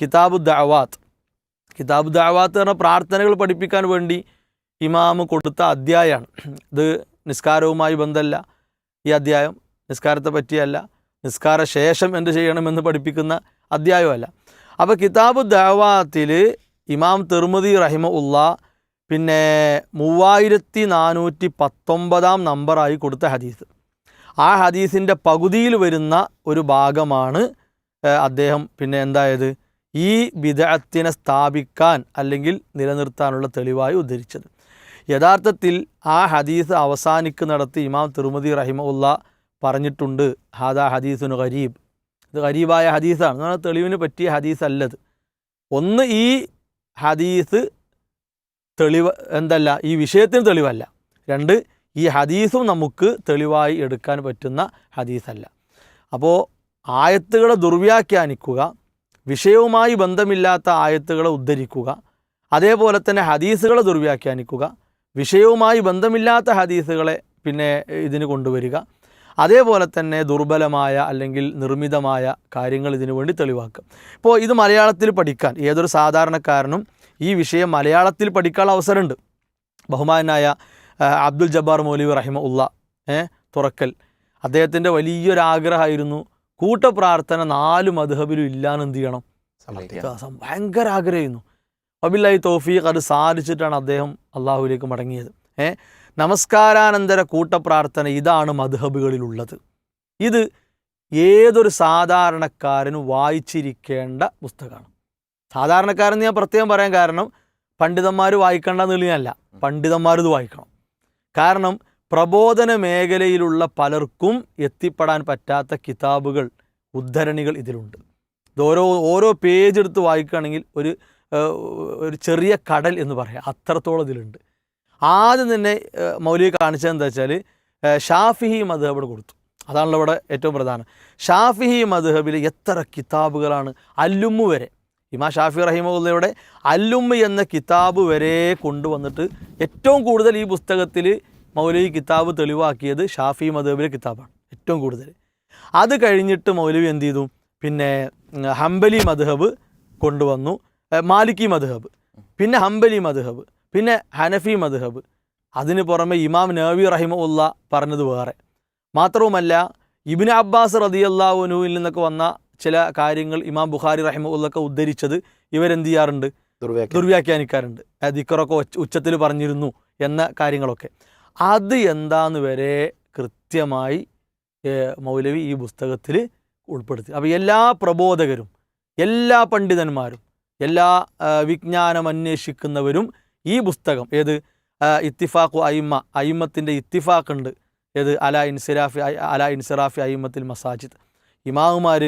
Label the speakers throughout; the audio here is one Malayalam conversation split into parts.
Speaker 1: കിതാബു ദഅവാത്ത്. കിതാബ് ദഅവാത്ത് പറഞ്ഞ പ്രാർത്ഥനകൾ പഠിപ്പിക്കാൻ വേണ്ടി ഇമാമ് കൊടുത്ത അധ്യായമാണ് ഇത് നിസ്കാരവുമായി ബന്ധമല്ല ഈ അധ്യായം നിസ്കാരത്തെ പറ്റിയല്ല. നിസ്കാര ശേഷം എന്ത് ചെയ്യണമെന്ന് പഠിപ്പിക്കുന്ന അധ്യായമല്ല. അപ്പോൾ കിതാബ് ദഅവാത്തിൽ ഇമാം തിർമുദി റഹിമ ഉള്ള പിന്നെ മൂവായിരത്തി നാനൂറ്റി പത്തൊമ്പതാം നമ്പറായി കൊടുത്ത ഹദീസ്. ആ ഹദീസിന്റെ പകുതിയിൽ വരുന്ന ഒരു ഭാഗമാണ് അദ്ദേഹം പിന്നെ എന്തായത്? ഈ വിധത്തിനെ സ്ഥാപിക്കാൻ അല്ലെങ്കിൽ നിലനിർത്താനുള്ള തെളിവായി ഉദ്ധരിച്ചത്. യഥാർത്ഥത്തിൽ ആ ഹദീസ് അവസാനിക്കുന്നിടത്ത് ഇമാം തിരുമതി റഹിമുല്ല പറഞ്ഞിട്ടുണ്ട് ഹാദാ ഹദീസുന് ഖരീബ് ഇത് ഖരീബായ ഹദീസാണ്. എന്ന് പറഞ്ഞാൽ തെളിവിന് പറ്റിയ ഹദീസ് അല്ലത് ഒന്ന് ഈ ഹദീസ് തെളിവ് എന്തല്ല ഈ വിഷയത്തിന് തെളിവല്ല. രണ്ട് ഈ ഹദീസും നമുക്ക് തെളിവായി എടുക്കാൻ പറ്റുന്ന ഹദീസല്ല. അപ്പോൾ ആയത്തുകളെ ദുർവ്യാഖ്യാനിക്കുക വിഷയവുമായി ബന്ധമില്ലാത്ത ആയത്തുകളെ ഉദ്ധരിക്കുക. അതേപോലെ തന്നെ ഹദീസുകളെ ദുർവ്യാഖ്യാനിക്കുക. വിഷയവുമായി ബന്ധമില്ലാത്ത ഹദീസുകളെ പിന്നെ ഇതിന് കൊണ്ടുവരിക. അതേപോലെ തന്നെ ദുർബലമായ അല്ലെങ്കിൽ നിർമ്മിതമായ കാര്യങ്ങൾ ഇതിനു വേണ്ടി തെളിവാക്കുക. ഇപ്പോൾ ഇത് മലയാളത്തിൽ പഠിക്കാൻ ഏതൊരു സാധാരണക്കാരനും ഈ വിഷയം മലയാളത്തിൽ പഠിക്കാനുള്ള അവസരമുണ്ട്. ബഹുമാനായ അബ്ദുൽ ജബ്ബാർ മൗലവി റഹിമ ഉള്ള തുറക്കൽ. അദ്ദേഹത്തിന്റെ വലിയൊരാഗ്രഹമായിരുന്നു കൂട്ടപ്രാർത്ഥന നാല് മധുഹബിലും ഇല്ലാന്ന് എന്ത് ചെയ്യണം? ഭയങ്കര ആഗ്രഹമായിരുന്നു അബില്ലായി തോഫീഖ് അത് സാധിച്ചിട്ടാണ് അദ്ദേഹം അള്ളാഹുവിലേക്ക് മടങ്ങിയത്. ഏ? നമസ്കാരാനന്തര കൂട്ടപ്രാർത്ഥന ഇതാണ് മധുഹബുകളിലുള്ളത്. ഇത് ഏതൊരു സാധാരണക്കാരനും വായിച്ചിരിക്കേണ്ട പുസ്തകമാണ്. സാധാരണക്കാരൻ ഞാൻ പ്രത്യേകം പറയാൻ കാരണം പണ്ഡിതന്മാർ വായിക്കേണ്ടെന്നുള്ളതല്ല പണ്ഡിതന്മാരിത് വായിക്കണം. കാരണം പ്രബോധന മേഖലയിലുള്ള പലർക്കും എത്തിപ്പെടാൻ പറ്റാത്ത കിതാബുകൾ ഉദ്ധരണികൾ ഇതിലുണ്ട്. ഇത് ഓരോ ഓരോ പേജ് എടുത്ത് വായിക്കുകയാണെങ്കിൽ ഒരു ഒരു ചെറിയ കടൽ എന്ന് പറയാം. അത്രത്തോളം ഇതിലുണ്ട്. ആദ്യം തന്നെ മൗലിക കാണിച്ചത് എന്താ വെച്ചാൽ ഷാഫിഹി മധുഹബ് കൊടുത്തു. അതാണല്ലോ ഇവിടെ ഏറ്റവും പ്രധാനം. ഷാഫിഹി മധുഹബിൽ എത്ര കിതാബുകളാണ് അല്ലുമ്മു വരെ. ഇമാ ഷാഫി റഹിമുള്ളയുടെ അല്ലുമ്മ എന്ന കിതാബ് വരെ കൊണ്ടുവന്നിട്ട് ഏറ്റവും കൂടുതൽ ഈ പുസ്തകത്തിൽ മൗലവി കിതാബ് തെളിവാക്കിയത് ഷാഫി മദബിലെ കിതാബാണ് ഏറ്റവും കൂടുതൽ. അത് കഴിഞ്ഞിട്ട് മൗലവി എന്ത് ചെയ്തു? പിന്നെ ഹംബലി മദ്ഹബ് കൊണ്ടുവന്നു. മാലിക്കി മധുഹബ് പിന്നെ ഹംബലി മദ്ഹബ് പിന്നെ ഹനഫി മദ്ഹബ്. അതിന് പുറമെ ഇമാം നബി റഹിമ ഉള്ള പറഞ്ഞത് വേറെ. മാത്രവുമല്ല ഇബിന് അബ്ബാസ് റതിയല്ലാവുനുവിൽ നിന്നൊക്കെ വന്ന ചില കാര്യങ്ങൾ ഇമാം ബുഖാരി റഹിമ ഉള്ളൊക്കെ ഉദ്ധരിച്ചത് ഇവരെന്ത് ചെയ്യാറുണ്ട്?
Speaker 2: ദുർവ്യാഖ്യാനം
Speaker 1: ദുർവ്യാഖ്യാനിക്കാറുണ്ട്. ദിക്കറൊക്കെ ഉച്ചത്തിൽ പറഞ്ഞിരുന്നു എന്ന കാര്യങ്ങളൊക്കെ. അത് എന്താന്ന് വരെ കൃത്യമായി മൗലവി ഈ പുസ്തകത്തിൽ ഉൾപ്പെടുത്തി. അപ്പോൾ എല്ലാ പ്രബോധകരും എല്ലാ പണ്ഡിതന്മാരും എല്ലാ വിജ്ഞാനം അന്വേഷിക്കുന്നവരും ഈ പുസ്തകം ഏത് ഇത്തിഫാഖു അയിമ അയിമത്തിന്റെ ഇത്തിഫാഖുണ്ട്. ഏത് അല ഇൻസിറാഫി അല ഇൻസിറാഫി അയിമത്തിൽ മസാജിദ്. ഇമാമുമാർ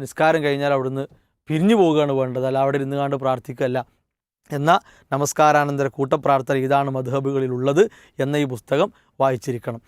Speaker 1: നിസ്കാരം കഴിഞ്ഞാൽ അവിടുന്ന് പിരിഞ്ഞു പോവുകയാണ് വേണ്ടത്. അല്ല അവിടെ ഇരുന്ന് കാണ്ട് പ്രാർത്ഥിക്കുകയല്ല. എന്ന നമസ്കാരാനന്തര കൂട്ടപ്രാർത്ഥന ഇതാണ് മധുഹബുകളിലുള്ളത് എന്ന ഈ പുസ്തകം വായിച്ചിരിക്കണം.